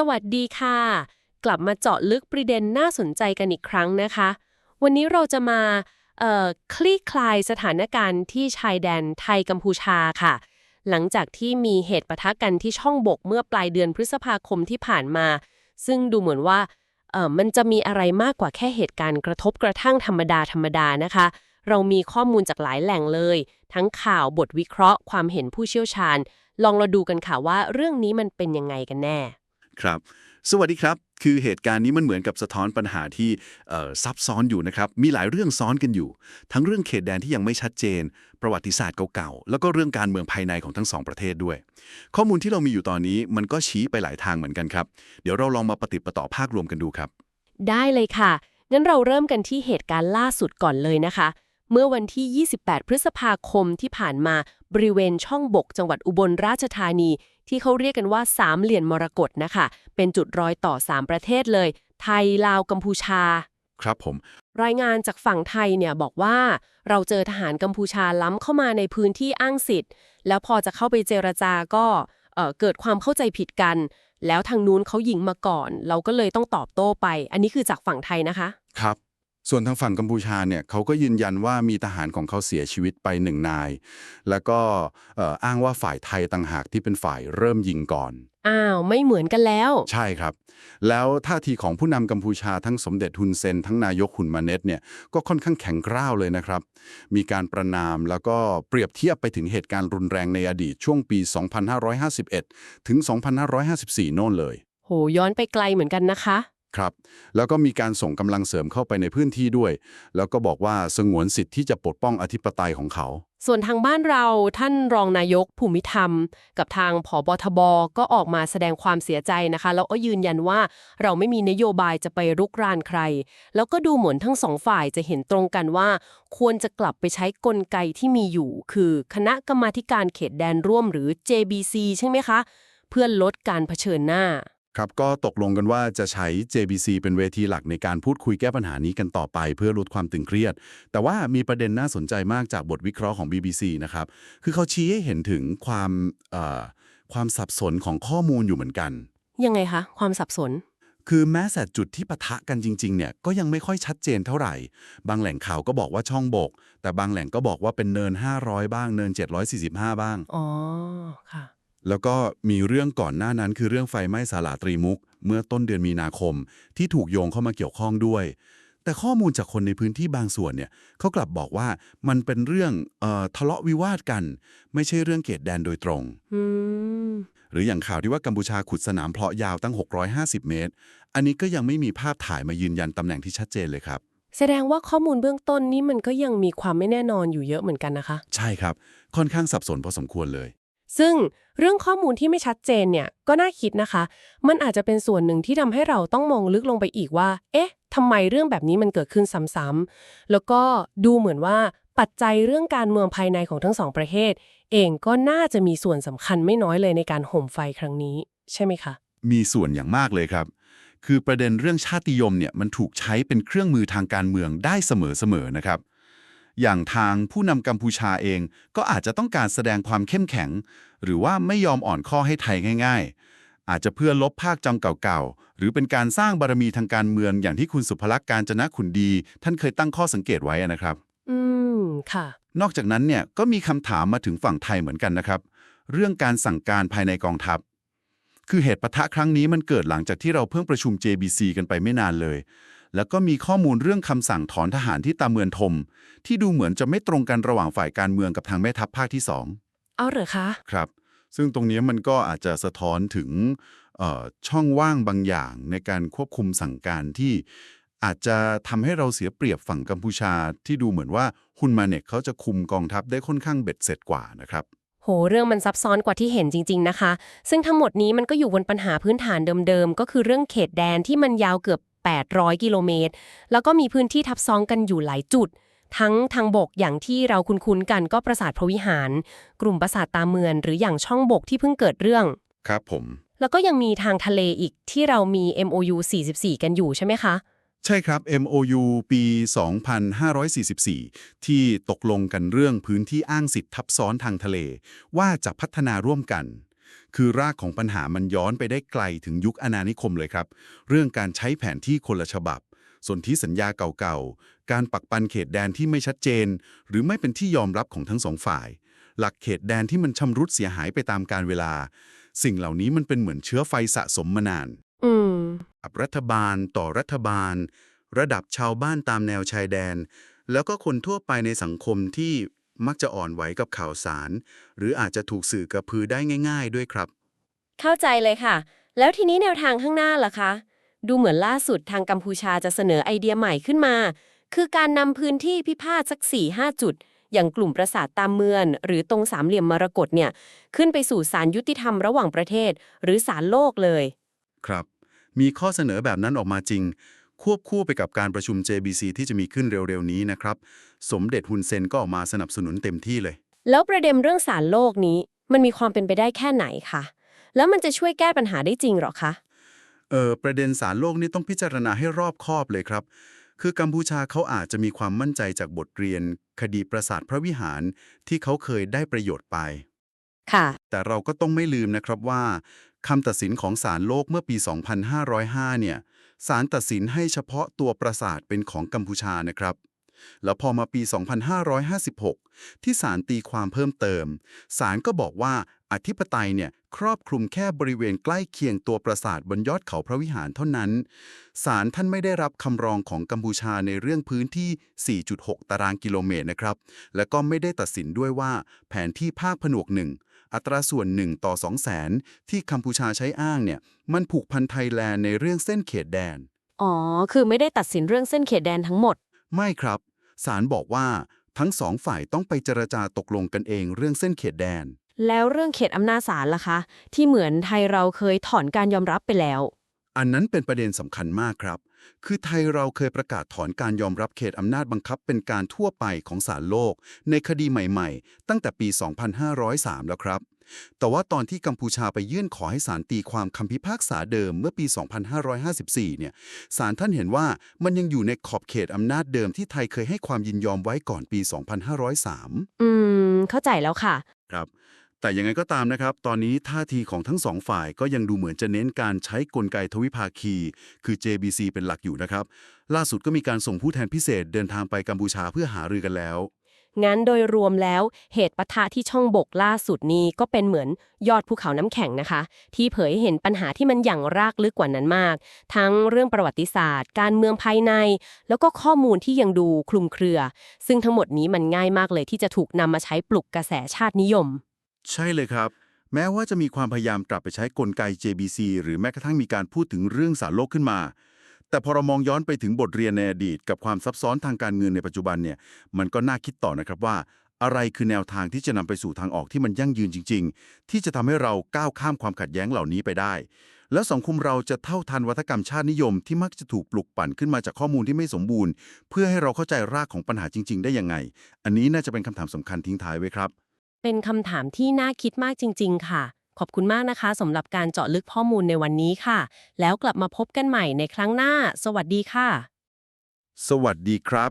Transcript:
สวัสดีค่ะ กลับมาเจาะลึกประเด็นน่าสนใจกันอีกครั้งนะคะ วันนี้เราจะมาคลี่คลายสถานการณ์ที่ชายแดนไทยกัมพูชาค่ะ หลังจากที่มีเหตุปะทะกันที่ช่องบกเมื่อปลายเดือนพฤษภาคมที่ผ่านมา ซึ่งดูเหมือนว่ามันจะมีอะไรมากกว่าแค่เหตุการณ์กระทบกระทั่งธรรมดาธรรมดานะคะ เรามีข้อมูลจากหลายแหล่งเลย ทั้งข่าวบทวิเคราะห์ ความเห็นผู้เชี่ยวชาญ ลองเราดูกันค่ะว่าเรื่องนี้มันเป็นยังไงกันแน่ ครับ สวัสดีครับ คือเหตุการณ์นี้มันเหมือนกับสะท้อนปัญหาที่ซับซ้อนอยู่นะครับ มีหลายเรื่องซ้อนกันอยู่ ทั้งเรื่องเขตแดนที่ยังไม่ชัดเจน ประวัติศาสตร์เก่าๆ แล้วก็เรื่องการเมืองภายในของทั้งสองประเทศด้วย ข้อมูลที่เรามีอยู่ตอนนี้มันก็ชี้ไปหลายทางเหมือนกันครับ เดี๋ยวเราลองมาปฏิปต่อภาครวมกันดูครับ ได้เลยค่ะ งั้นเราเริ่มกันที่เหตุการณ์ล่าสุดก่อนเลยนะคะ เมื่อวันที่ 28 พฤษภาคมที่ผ่านมาบริเวณช่องบกจังหวัดอุบลราชธานี ที่เขาเรียกกันว่าสามเหลี่ยมมรกตนะคะ เป็นจุดรอยต่อ 3 ประเทศเลย ไทย ลาว กัมพูชา ครับผม รายงานจากฝั่งไทยเนี่ยบอกว่า เราเจอทหารกัมพูชาล้ำเข้ามาในพื้นที่อ้างสิทธิ์ แล้วพอจะเข้าไปเจรจาก็เอ่อเกิดความเข้าใจผิดกัน แล้วทางนู้นเขายิงมาก่อน เราก็เลยต้องตอบโต้ไป อันนี้คือจากฝั่งไทยนะคะ ครับ ส่วนทางฝั่งกัมพูชาเนี่ยเขาก็ยืนยันว่ามีทหารของเขาเสียชีวิตไปหนึ่งนาย แล้วก็เอ่ออ้างว่าฝ่ายไทยต่างหากที่เป็นฝ่ายเริ่มยิงก่อน อ้าว ไม่เหมือนกันแล้ว ใช่ครับ แล้วท่าทีของผู้นำกัมพูชาทั้งสมเด็จฮุนเซนทั้งนายกฮุนมาเน็ตเนี่ยก็ค่อนข้างแข็งกร้าวเลยนะครับ มีการประนามแล้วก็เปรียบเทียบไปถึงเหตุการณ์รุนแรงในอดีตช่วงปี 2551 ถึง 2554 โน่นเลย โหย้อนไปไกลเหมือนกันนะคะ ครับ แล้วก็มีการส่งกำลังเสริมเข้าไปในพื้นที่ด้วย แล้วก็บอกว่าสงวนสิทธิ์ที่จะปกป้องอธิปไตยของเขา ส่วนทางบ้านเราท่านรองนายกภูมิธรรม กับทางผบทบก็ออกมาแสดงความเสียใจนะคะแล้วก็ยืนยันว่าเราไม่มีนโยบายจะไปรุกรานใคร แล้วก็ดูเหมือนทั้งสองฝ่ายจะเห็นตรงกันว่า ควรจะกลับไปใช้กลไกที่มีอยู่ คือคณะกรรมาการเขตแดนร่วมหรือ JBC ใช่ไหมคะ เพื่อลดการเผชิญหน้า ครับก็ตกลงกันว่าจะใช้ JBC เป็นเวทีหลักในการพูดคุยแก้ปัญหานี้กันต่อไป เพื่อลดความตึงเครียด แต่ว่ามีประเด็นน่าสนใจมากจากบทวิเคราะห์ของ BBC นะครับ คือเขาชี้ให้เห็นถึงความเอ่อความสับสนของข้อมูลอยู่เหมือนกัน ยังไงคะความสับสน คือแม้แต่จุดที่ปะทะกันจริงๆเนี่ยก็ยังไม่ค่อยชัดเจนเท่าไหร่ บางแหล่งข่าวก็บอกว่าช่องบก แต่บางแหล่งก็บอกว่าเป็นเนิน 500 บ้างเนิน 745 บ้างอ๋อค่ะ แล้วก็มีเรื่องก่อนหน้านั้นคือเรื่องไฟไหม้ศาลาตรีมุก เมื่อต้นเดือนมีนาคม ที่ถูกโยงเข้ามาเกี่ยวข้องด้วย แต่ข้อมูลจากคนในพื้นที่บางส่วนเนี่ยเขากลับบอกว่ามันเป็นเรื่องเอ่อทะเลาะวิวาทกัน ไม่ใช่เรื่องเขตแดนโดยตรงอืมหรืออย่างข่าวที่ว่ากัมพูชาขุดสนามเพาะยาวตั้ง 650 เมตร อันนี้ก็ยังไม่มีภาพถ่ายมายืนยันตำแหน่งที่ชัดเจนเลยครับแสดงว่าข้อมูลเบื้องต้นนี่มันก็ยังมีความไม่แน่นอนอยู่เยอะเหมือนกันนะคะ ใช่ครับ ค่อนข้างสับสนพอสมควรเลย ซึ่งเรื่องข้อมูลที่ไม่ชัดเจนเนี่ยก็น่าคิดนะคะ มันอาจจะเป็นส่วนหนึ่งที่ทำให้เราต้องมองลึกลงไปอีกว่า เอ๊ะทำไมเรื่องแบบนี้มันเกิดขึ้นซ้ำๆแล้วก็ดูเหมือนว่าปัจจัยเรื่องการเมืองภายในของทั้งสองประเทศ เองก็น่าจะมีส่วนสำคัญไม่น้อยเลยในการห่มไฟครั้งนี้ ใช่ไหมคะ มีส่วนอย่างมากเลยครับ คือประเด็นเรื่องชาตินิยมเนี่ยมันถูกใช้เป็นเครื่องมือทางการเมืองได้เสมอๆนะครับ อย่างทางผู้นำกัมพูชาเองก็อาจจะต้องการแสดงความเข้มแข็ง หรือว่าไม่ยอมอ่อนข้อให้ไทยง่าย ๆ อาจจะเพื่อลบภาคจำเก่าๆ หรือเป็นการสร้างบารมีทางการเมืองอย่างที่คุณสุภลักษณ์การจนะขุนดี ท่านเคยตั้งข้อสังเกตไว้นะครับ อืมค่ะ นอกจากนั้นเนี่ยก็มีคำถามมาถึงฝั่งไทยเหมือนกันนะครับ เรื่องการสั่งการภายในกองทัพคือเหตุปะทะครั้งนี้มันเกิดหลังจากที่เราเพิ่งประชุม JBC กันไปไม่นานเลย แล้วก็มีข้อมูลเรื่องคำสั่งถอนทหารที่ตาเมือนทม ที่ดูเหมือนจะไม่ตรงกันระหว่างฝ่ายการเมืองกับทางแม่ทัพภาคที่สองเอาเหรอคะ ครับ ซึ่งตรงนี้มันก็อาจจะสะท้อนถึงเอ่อช่องว่างบางอย่างในการควบคุมสั่งการที่อาจจะทำให้เราเสียเปรียบฝั่งกัมพูชาที่ดูเหมือนว่าฮุนมาเน็กเขาจะคุมกองทัพได้ค่อนข้างเบ็ดเสร็จกว่านะครับ โห เรื่องมันซับซ้อนกว่าที่เห็นจริง ๆ นะคะ ซึ่งทั้งหมดนี้มันก็อยู่บนปัญหาพื้นฐานเดิมๆ ก็คือเรื่องเขตแดนที่มันยาวเกือบ 800 กิโลเมตร แล้วก็มีพื้นที่ทับซ้อนกันอยู่หลายจุด ทั้งทางบกอย่างที่เราคุ้นๆกันก็ปราสาทพระวิหาร กลุ่มปราสาทตาเมือน หรืออย่างช่องบกที่เพิ่งเกิดเรื่อง ครับผม แล้วก็ยังมีทางทะเลอีกที่เรามี MOU 44 กันอยู่ใช่ไหมคะ ใช่ครับ MOU ปี 2544 ที่ตกลงกันเรื่องพื้นที่อ้างสิทธิ์ทับซ้อนทางทะเล ว่าจะพัฒนาร่วมกัน คือรากของปัญหามันย้อนไปได้ไกลถึงยุคอาณานิคมเลยครับ เรื่องการใช้แผนที่คนละฉบับ ส่วนที่สัญญาเก่าๆ การปักปันเขตแดนที่ไม่ชัดเจน หรือไม่เป็นที่ยอมรับของทั้งสองฝ่าย หลักเขตแดนที่มันชำรุดเสียหายไปตามกาลเวลา สิ่งเหล่านี้มันเป็นเหมือนเชื้อไฟสะสมมานานอืมกับรัฐบาลต่อรัฐบาล ระดับชาวบ้านตามแนวชายแดน แล้วก็คนทั่วไปในสังคมที่ มักจะอ่อนไหวกับข่าวสาร หรืออาจจะถูกสื่อกระพือได้ง่าย ๆ ด้วยครับ เข้าใจเลยค่ะ แล้วทีนี้แนวทางข้างหน้าล่ะคะ ดูเหมือนล่าสุดทางกัมพูชาจะเสนอไอเดียใหม่ขึ้นมา คือการนำพื้นที่พิพาทสัก4-5จุด อย่างกลุ่มปราสาทตามเมืองหรือตรงสามเหลี่ยมมรกตเนี่ยขึ้นไปสู่ศาลยุติธรรมระหว่างประเทศ หรือศาลโลกเลย ครับ มีข้อเสนอแบบนั้นออกมาจริง ควบคู่ไปกับการประชุม JBC ที่จะมีขึ้นเร็วๆนี้นะครับ สมเด็จฮุนเซนก็ออกมาสนับสนุนเต็มที่เลย แล้วประเด็นเรื่องศาลโลกนี้ มันมีความเป็นไปได้แค่ไหนคะแล้วมันจะช่วยแก้ปัญหาได้จริงเหรอคะเออประเด็นสารโลกนี่ต้องพิจารณาให้รอบคอบเลยครับ คือกัมพูชาเขาอาจจะมีความมั่นใจจากบทเรียน คดีปราสาทพระวิหารที่เขาเคยได้ประโยชน์ไป ค่ะ แต่เราก็ต้องไม่ลืมนะครับว่าคำตัดสินของศาลโลกเมื่อปี 2505 เนี่ย ศาลตัดสินให้เฉพาะตัวปราสาทเป็นของกัมพูชานะครับ แล้วพอมาปี 2556 ที่ศาลตีความเพิ่มเติม ศาลก็บอกว่าอธิปไตยเนี่ยครอบคลุมแค่บริเวณใกล้เคียงตัวปราสาทบนยอดเขาพระวิหารเท่านั้น ศาลท่านไม่ได้รับคำร้องของกัมพูชาในเรื่องพื้นที่ 4.6 ตารางกิโลเมตรนะครับ และก็ไม่ได้ตัดสินด้วยว่าแผนที่ภาคผนวกหนึ่ง อัตราส่วน 1 ต่อ2แสนที่กัมพูชาใช้อ้างเนี่ย มันผูกพันไทยแลนด์ในเรื่องเส้นเขตแดน อ๋อ คือไม่ได้ตัดสินเรื่องเส้นเขตแดนทั้งหมด ไม่ครับศาลบอกว่าทั้งสองฝ่ายต้องไปเจรจาตกลงกันเองเรื่องเส้นเขตแดน แล้วเรื่องเขตอำนาจศาลล่ะคะ ที่เหมือนไทยเราเคยถอนการยอมรับไปแล้ว อันนั้นเป็นประเด็นสำคัญมากครับ คือไทยเราเคยประกาศถอนการยอมรับเขตอำนาจบังคับเป็นการทั่วไปของศาลโลก ในคดีใหม่ๆ ตั้งแต่ปี 2503 แล้วครับ แต่ว่าตอนที่กัมพูชาไปยื่นขอให้ศาลตีความคำพิพากษาเดิมเมื่อปี 2554 เนี่ย ศาลท่านเห็นว่ามันยังอยู่ในขอบเขตอำนาจเดิมที่ไทยเคยให้ความยินยอมไว้ก่อนปี 2503 อืม เข้าใจแล้วค่ะ ครับ แต่ยังไงก็ตามนะครับ ตอนนี้ท่าทีของทั้งสองฝ่ายก็ยังดูเหมือนจะเน้นการใช้กลไกทวิภาคี คือ JBC เป็นหลักอยู่นะครับ ล่าสุดก็มีการส่งผู้แทนพิเศษเดินทางไปกัมพูชาเพื่อหารือกันแล้ว งั้นโดยรวมแล้วเหตุปะทะที่ช่องบกล่าสุดนี้ก็เป็นเหมือนยอดภูเขาน้ำแข็งนะคะ ที่เผยให้เห็นปัญหาที่มันอย่างรากลึกกว่านั้นมาก ทั้งเรื่องประวัติศาสตร์ การเมืองภายใน แล้วก็ข้อมูลที่ยังดูคลุมเครือ ซึ่งทั้งหมดนี้มันง่ายมากเลยที่จะถูกนำมาใช้ปลุกกระแสชาตินิยม ใช่เลยครับ แม้ว่าจะมีความพยายามกลับไปใช้กลไก JBC หรือแม้กระทั่งมีการพูดถึงเรื่องสารโลกขึ้นมา แต่พอเรามองย้อนไปถึงบทเรียนในอดีต กับความซับซ้อนทางการเงินในปัจจุบันเนี่ยมันก็น่าคิดต่อนะครับว่า อะไรคือแนวทางที่จะนำไปสู่ทางออกที่มันยั่งยืนจริง ๆ ที่จะทำให้เราก้าวข้ามความขัดแย้งเหล่านี้ไปได้ แล้วสังคมเราจะเท่าทันวัฒกรรมชาตินิยมที่มักจะถูกปลุกปั่นขึ้นมาจากข้อมูลที่ไม่สมบูรณ์ เพื่อให้เราเข้าใจรากของปัญหาจริง ๆ ได้ยังไง อันนี้น่าจะเป็นคำถามสำคัญทิ้งท้ายไว้ครับ เป็นคำถามที่น่าคิดมากจริง ๆ ค่ะ ขอบคุณมากนะคะสำหรับการเจาะลึกข้อมูลในวันนี้ค่ะ แล้วกลับมาพบกันใหม่ในครั้งหน้า สวัสดีค่ะ สวัสดีครับ